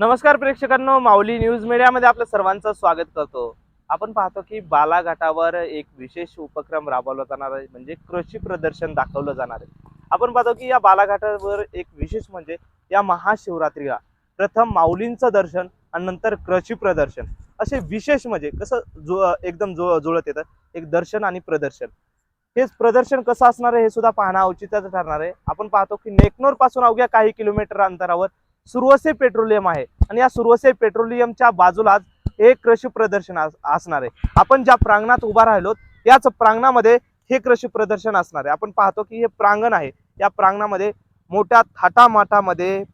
नमस्कार प्रेक्षकांनो माऊली न्यूज मीडियामध्ये आपलं सर्वांचं स्वागत करतो. आपण पाहतो की बालाघाटावर एक विशेष उपक्रम राबवला जाणार आहे म्हणजे कृषी प्रदर्शन दाखवलं जाणार आहे. आपण पाहतो की या बालाघाटावर एक विशेष म्हणजे या महाशिवरात्रीला प्रथम माऊलींचं दर्शन आणि नंतर कृषी प्रदर्शन असे विशेष म्हणजे कसं जो एकदम जो जुळत येतं एक दर्शन आणि प्रदर्शन. हेच प्रदर्शन कसं असणार आहे हे सुद्धा पाहणं औचित्याचं ठरणार आहे. आपण पाहतो की नेकनोरपासून अवघ्या काही किलोमीटर अंतरावर सुरवसे पेट्रोलियम आहे. आणि या सुरवसे पेट्रोलियमच्या बाजूलाच हे कृषी प्रदर्शन अस- असणार आहे. आपण ज्या प्रांगणात उभा राहिलो याच प्रांगणामध्ये हे कृषी प्रदर्शन असणार आहे. आपण पाहतो की हे प्रांगण आहे. या प्रांगणामध्ये मोठ्या थाटामाटामध्ये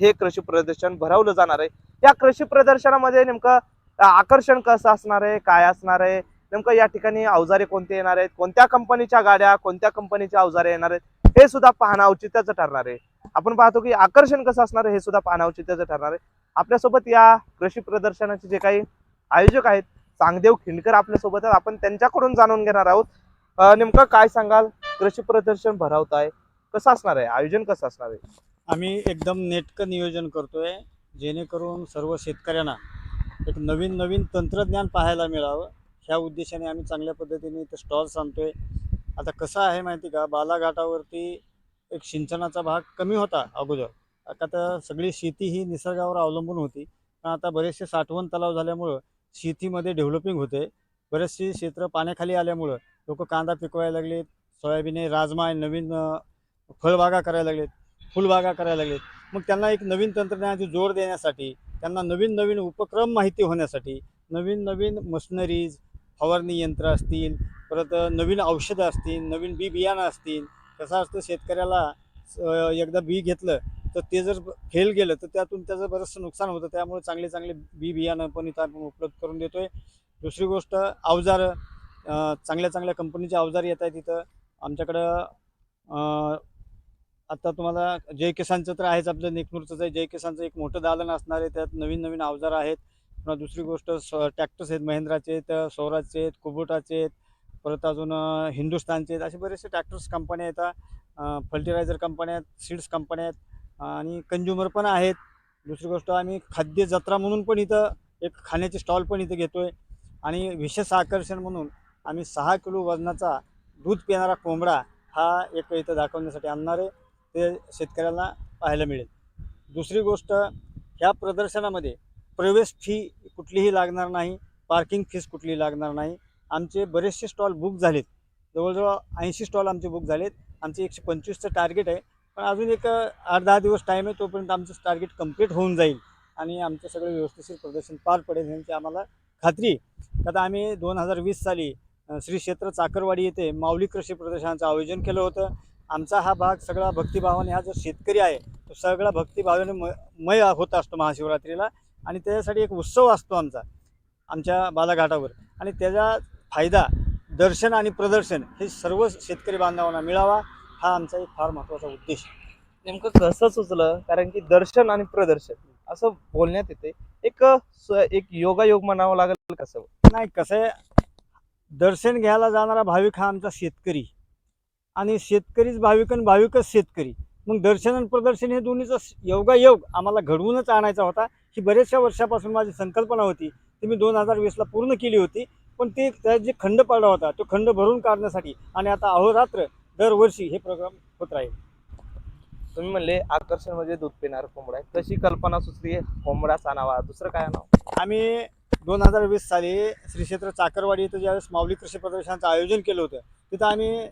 हे कृषी प्रदर्शन भरवलं जाणार आहे. या कृषी प्रदर्शनामध्ये नेमकं आकर्षण कसं असणार आहे? काय असणार आहे? नेमकं या ठिकाणी अवजारे कोणते येणार आहेत? कोणत्या कंपनीच्या गाड्या कोणत्या कंपनीच्या अवजारे येणार आहेत? हे सुद्धा पाहणं औचित्याचं ठरणार आहे. आपण पाहतो की आकर्षण कसं असणार आहे हे सुद्धा पाहणं औचित्याचं ठरणार आहे. आपल्यासोबत या कृषी प्रदर्शनाचे जे काही आयोजक आहेत चांगदेव खिंडकर आपल्यासोबत आहेत. आपण त्यांच्याकडून जाणून घेणार आहोत. नेमकं काय सांगाल? कृषी प्रदर्शन भरवताय कसं असणार आहे? आयोजन कसं असणार आहे? आम्ही एकदम नेटकं नियोजन करतोय जेणेकरून सर्व शेतकऱ्यांना एक नवीन नवीन तंत्रज्ञान पाहायला मिळावं. ह्या उद्देशाने आम्ही चांगल्या पद्धतीने इथं स्टॉल्स आणतोय. आता कसं आहे माहिती का? बालाघाटावरती एक सिंचनाचा भाग कमी होता अगोदर. आता तर सगळी शेती ही निसर्गावर अवलंबून होती. पण आता बरेचसे साठवण तलाव झाल्यामुळं शेतीमध्ये डेव्हलपिंग होते. बरेचसे क्षेत्र पाण्याखाली आल्यामुळं लोक कांदा पिकवायला लागलेत सोयाबीन राजमा आहे नवीन फळबागा करायला लागलेत फुलबागा करायला लागलेत. मग त्यांना एक नवीन तंत्रज्ञानाची जोर देण्यासाठी त्यांना नवीन नवीन उपक्रम माहिती होण्यासाठी नवीन नवीन मशनरीज फवारणी यंत्र असतील परत नवीन औषधं असतील नवीन बी बियाणं असतील कसं असतं शेतकऱ्याला एकदा बी घेतलं तर ते जर फेल गेलं तर त्यातून त्याचं बरंचसं नुकसान होतं. त्यामुळे चांगले चांगले बी बियाणं पण इथं आपण उपलब्ध करून देतो आहे दुसरी गोष्ट अवजारं चांगल्या चांगल्या कंपनीचे अवजार येत आहेत इथं. आमच्याकडं आत्ता आता तुम्हाला जय किसानचं तर आहेच आपलं नेकनूरचंच आहे. जय किसानचं एक मोठं दालन असणार आहे. त्यात नवीन नवीन अवजार आहेत. पुन्हा दुसरी गोष्ट ट्रॅक्टर्स आहेत महिंद्राचे आहेत स्वराजचे आहेत कुबोटाचे आहेत परत अजून हिंदुस्थानचे हिंदुस्तानचे आहेत. असे बरेचसे ट्रॅक्टर्स कंपन्या येतात फर्टिलायझर कंपन्या आहेत सीड्स कंपन्या आहेत आणि कंझ्युमर पण आहेत. दुसरी गोष्ट आम्ही खाद्य जत्रा म्हणून पण इथं एक खाण्याचे स्टॉल पण इथं घेतो आहे आणि विशेष आकर्षण म्हणून आम्ही सहा किलो वजनाचा दूध पिणारा कोंबडा हा एक इथं दाखवण्यासाठी आणणार आहे. ते शेतकऱ्याला पाहायला मिळेल. दुसरी गोष्ट ह्या प्रदर्शनामध्ये प्रवेश फी कुठलीही लागणार नाही पार्किंग फीस कुठलीही लागणार नाही. आमचे बरेचसे स्टॉल बुक झालेत. जवळजवळ ऐंशी स्टॉल आमचे बुक झालेत. आमचे एकशे पंचवीसचं टार्गेट आहे. पण अजून एक आठ दहा दिवस टाईम आहे तोपर्यंत आमचं टार्गेट कंप्लीट होऊन जाईल. आणि आमचं सगळं व्यवस्थिशीर प्रदर्शन पार पडेल यांची आम्हाला खात्री आहे. आता आम्ही दोन हजार वीस साली श्री क्षेत्र चाकरवाडी येथे माऊली कृषी प्रदर्शनाचं आयोजन केलं होतं. आमचा हा भाग सगळा भक्तिभावाने हा जो शेतकरी आहे तो सगळा भक्तिभावाने म मय होत असतो महाशिवरात्रीला. आणि त्याच्यासाठी एक उत्सव असतो आमचा आमच्या बालाघाटावर. आणि त्याचा फायदा दर्शन आणि प्रदर्शन हे सर्व शेतकरी बांधवांना मिळावा हा आमचा एक फार महत्त्वाचा उद्देश नेमकं कसं सुचलं? कारण की दर्शन आणि प्रदर्शन असं बोलण्यात येते. एक एक योगायोग म्हणावं लागेल कसं नाही कसं आहे दर्शन घ्यायला जाणारा भाविक हा आमचा शेतकरी. आणि शेतकरीच भाविक आणि भाविकच शेतकरी. मग दर्शन आणि प्रदर्शन हे दोन्हीचा योगायोग आम्हाला घडवूनच आणायचा होता. ही बऱ्याचशा वर्षापासून माझी संकल्पना होती. ती मी दोन हजार वीसला पूर्ण केली होती. पण ते त्यात जे खंड पडला होता तो खंड भरून काढण्यासाठी आणि आता अहोरात्र दरवर्षी हे प्रोग्राम होत राहील. तुम्ही म्हणले आकर्षण म्हणजे दूध पिणार कोंबडा आहे. कशी कल्पना सुचली? कोंबडाच आणावा दुसरं काय आणावं आम्ही दोन हजार वीस साली श्री क्षेत्र चाकरवाडी इथं ज्यावेळेस माऊली कृषी प्रदर्शनाचं आयोजन केलं होतं तिथं आम्ही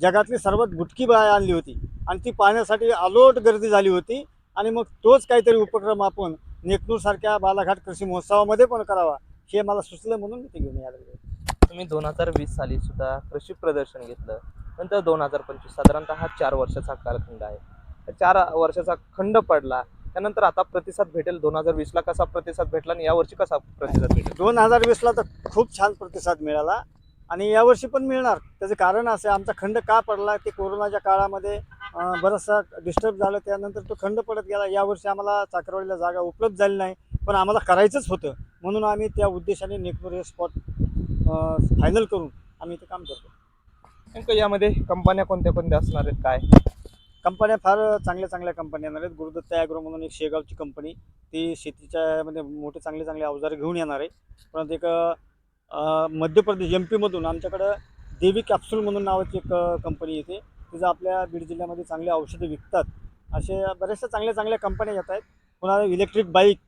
जगातली सर्वात बुटकी बाय आणली होती. आणि ती पाहण्यासाठी अलोट गर्दी झाली होती. आणि मग तोच काहीतरी उपक्रम आपण नेकनूरसारख्या बालाघाट कृषी महोत्सवामध्ये पण करावा हे मला सुचलं म्हणून मी ते घेऊन यायला तुम्ही दोन हजार वीस साली सुद्धा कृषी प्रदर्शन घेतलं नंतर दोन हजार पंचवीस साधारणतः हा चार वर्षाचा कालखंड आहे. त्या चार वर्षाचा खंड पडला त्यानंतर आता प्रतिसाद भेटेल दोन हजार वीसला कसा प्रतिसाद भेटला आणि यावर्षी कसा प्रतिसाद भेटेल? दोन हजार वीसला तर खूप छान प्रतिसाद मिळाला. आणि यावर्षी पण मिळणार. त्याचं कारण असं आहे, आमचा खंड का पडला ते कोरोनाच्या काळामध्ये बराचसा डिस्टर्ब झालं. त्यानंतर तो खंड पडत गेला. यावर्षी आम्हाला चाकरवाडीला जागा उपलब्ध झाली नाही पण आम्हाला करायचंच होतं. म्हणून आम्ही त्या उद्देशाने नेकनूर हे स्पॉट फायनल करून आम्ही इथे काम करतो. नेमकं यामध्ये कंपन्या कोणत्या कोणत्या असणार आहेत काय? कंपन्या फार चांगल्या चांगल्या कंपन्या येणार आहेत. गुरुदत्त ॲग्रो म्हणून एक शेगावची कंपनी ती शेतीच्या मध्ये मोठे चांगले चांगले अवजार घेऊन येणार आहे. परंतु एक मध्य प्रदेश एम पीमधून आमच्याकडं देवी कॅप्सूल म्हणून नावाची एक कंपनी येते. तिचं आपल्या बीड जिल्ह्यामध्ये चांगले औषधं विकतात असे बऱ्याचशा चांगल्या चांगल्या कंपन्या येत आहेत. पुन्हा इलेक्ट्रिक बाईक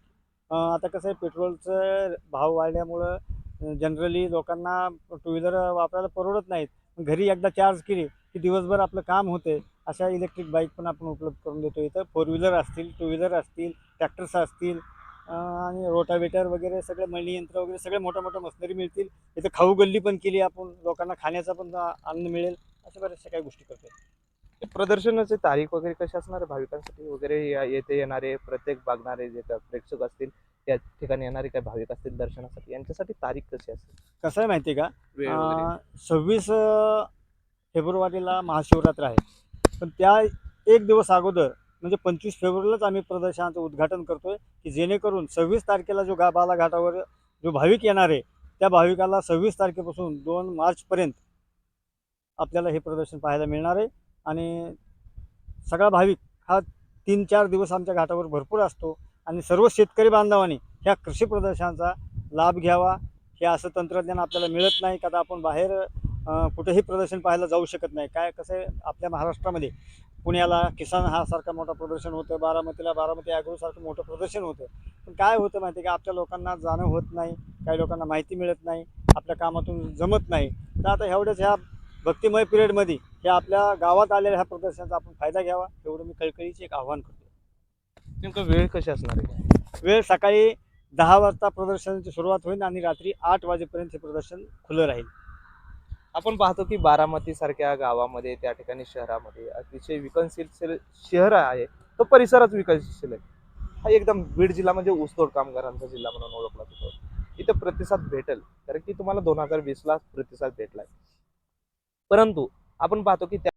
आता कसं आहे पेट्रोलचं भाव वाढल्यामुळं जनरली लोकांना टू व्हीलर वापरायला परवडत नाहीत. घरी एकदा चार्ज केली की दिवसभर आपलं काम होते अशा इलेक्ट्रिक बाईक पण आपण उपलब्ध करून देतो. इथं फोर व्हीलर असतील टू व्हीलर असतील ट्रॅक्टर्स असतील आणि रोटावेटर वगैरे सगळे मळणी यंत्र वगैरे सगळे मोठ्या मोठ्या मशिनरी मिळतील. इथं खाऊ गल्ली पण केली आपण. लोकांना खाण्याचा पण आनंद मिळेल. अशा बऱ्याचशा काही गोष्टी करतो प्रदर्शनाची तारीख वगैरे कशी असणार? आहे भाविकांसाठी वगैरे या- येथे येणारे प्रत्येक बघणारे जे का प्रेक्षक असतील त्या ठिकाणी येणारे काही भाविक असतील दर्शनासाठी यांच्यासाठी तारीख कशी असेल? कसं आहे माहिती आहे का सव्वीस फेब्रुवारीला महाशिवरात्र आहे. पण त्या एक दिवस अगोदर म्हणजे पंचवीस फेब्रुवारीलाच आम्ही प्रदर्शनाचं उद्घाटन करतोय की जेणेकरून सव्वीस तारखेला जो गा बालाघाटावर जो भाविक येणार आहे त्या भाविकाला सव्वीस तारखेपासून दोन मार्चपर्यंत आपल्याला हे प्रदर्शन पाहायला मिळणार आहे. आणि सगळा भाविक हा तीन चार दिवस आमच्या घाटावर भरपूर असतो आणि सर्व शेतकरी बांधवांनी ह्या कृषी प्रदर्शनाचा लाभ घ्यावा. हे असं तंत्रज्ञान आपल्याला मिळत नाही का आता आपण बाहेर कुठेही प्रदर्शन पाहायला जाऊ शकत नाही. काय कसं आहे आपल्या महाराष्ट्रामध्ये पुण्याला किसान हा सारखा मोठा प्रदर्शन होतं बारामतीला बारामती ॲग्रोसारखं मोठं प्रदर्शन होतं पण काय होतं माहिती आहे का? आपल्या लोकांना जाणं होत नाही काही लोकांना माहिती मिळत नाही आपल्या कामातून जमत नाही. तर आता एवढ्याच ह्या भक्तिमय पिरियडमध्ये हे आपल्या गावात आलेल्या ह्या प्रदर्शनाचा आपण फायदा घ्यावा एवढं मी कळकळीचे एक आव्हान करतो नेमकं वेळ कशी असणार आहे? वेळ सकाळी दहा वाजता प्रदर्शनाची सुरुवात होईल आणि रात्री आठ वाजेपर्यंत हे प्रदर्शन खुलं राहील. आपण पाहतो की बारामती सारख्या गावामध्ये त्या ठिकाणी शहरामध्ये अतिशय विकसनशील शहर आहे. तो परिसरच विकसनशील आहे. हा एकदम बीड जिल्हा म्हणजे ऊसतोड कामगारांचा जिल्हा म्हणून ओळखला जातो. इथं प्रतिसाद भेटेल. कारण की तुम्हाला दोन हजार वीसला प्रतिसाद भेटलाय. परंतु आपण पाहतो की त्या